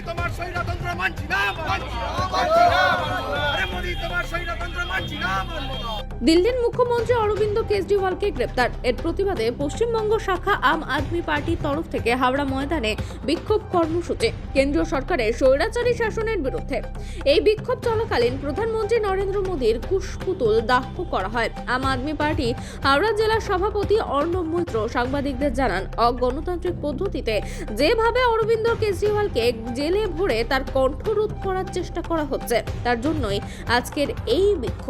তোমার দিল্লির মুখ্যমন্ত্রী অরবিন্দ কেজরিওয়ালকে গ্রেপ্তার। এর প্রতিবাদে পশ্চিমবঙ্গ শাখা আম আদমি পার্টির তরফ থেকে হাওড়া ময়দানে বিক্ষোভ কর্মসূচি, কেন্দ্রীয় সরকারের স্বৈরাচারী শাসনের বিরুদ্ধে। এই বিক্ষোভ চলাকালীন প্রধানমন্ত্রী নরেন্দ্র মোদীর কুশপুতুল দাহ করা হয়। আম আদমি পার্টি হাওড়া জেলার সভাপতি অর্ণব মৈত্র সাংবাদিকদের জানান, অগণতান্ত্রিক পদ্ধতিতে যেভাবে অরবিন্দ কেজরিওয়ালকে জেলে ভরে তার কণ্ঠরোধ করার চেষ্টা করা হচ্ছে, তার জন্যই আজকের এই বিক্ষোভ।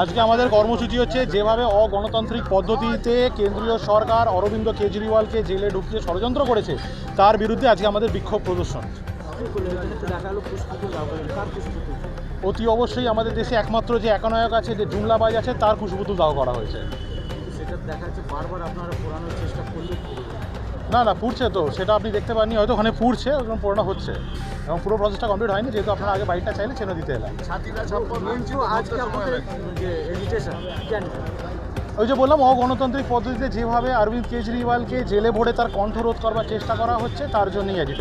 আজকে আমাদের কর্মসূচি হচ্ছে যেভাবে অগণতান্ত্রিক পদ্ধতিতে কেন্দ্রীয় সরকার অরবিন্দ কেজরিওয়ালকে জেলে ঢুকিয়ে ষড়যন্ত্র করেছে তার বিরুদ্ধে আজকে আমাদের বিক্ষোভ প্রদর্শন। অতি অবশ্যই আমাদের দেশে একমাত্র যে একনায়ক আছে যে জুমলাবাজ আছে তার কুশপুতুল দাহ করা হয়েছে। সেটা দেখা যাচ্ছে বারবার আপনারা চেষ্টা করলে না না পুড়ছে তো সেটা আপনি দেখতে পাননি হয়তো ওখানে পুড়ছে ওরকম পুরোনো হচ্ছে। এবং পুরো প্রসেসটা কমপ্লিট হয়নি যেহেতু আপনারা আগে বাইকটা চাইলে চেনে দিতে এলাম। ওই যে বললাম অগণতান্ত্রিক পদ্ধতিতে যেভাবে অরবিন্দ কেজরিওয়ালকে জেলে ভরে তার কণ্ঠরোধ করবার চেষ্টা করা হচ্ছে তার জন্যই আছে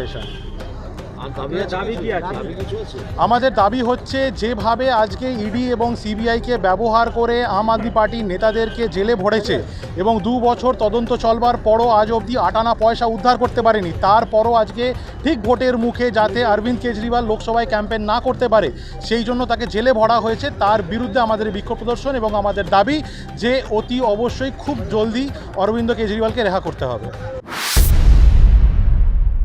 আমাদের দাবি হচ্ছে যেভাবে আজকে ইডি এবং সিবিআইকে ব্যবহার করে আম আদমি পার্টির নেতাদেরকে জেলে ভরেছে এবং দু বছর তদন্ত চলবার পরও আজ অবধি আটানা পয়সা উদ্ধার করতে পারেনি। তারপরও আজকে ঠিক ভোটের মুখে যাতে অরবিন্দ কেজরিওয়াল লোকসভায় ক্যাম্পেন না করতে পারে সেই জন্য তাকে জেলে ভরা হয়েছে। তার বিরুদ্ধে আমাদের বিক্ষোভ প্রদর্শন এবং আমাদের দাবি যে অতি অবশ্যই খুব জলদি অরবিন্দ কেজরিওয়ালকে রেহা করতে হবে।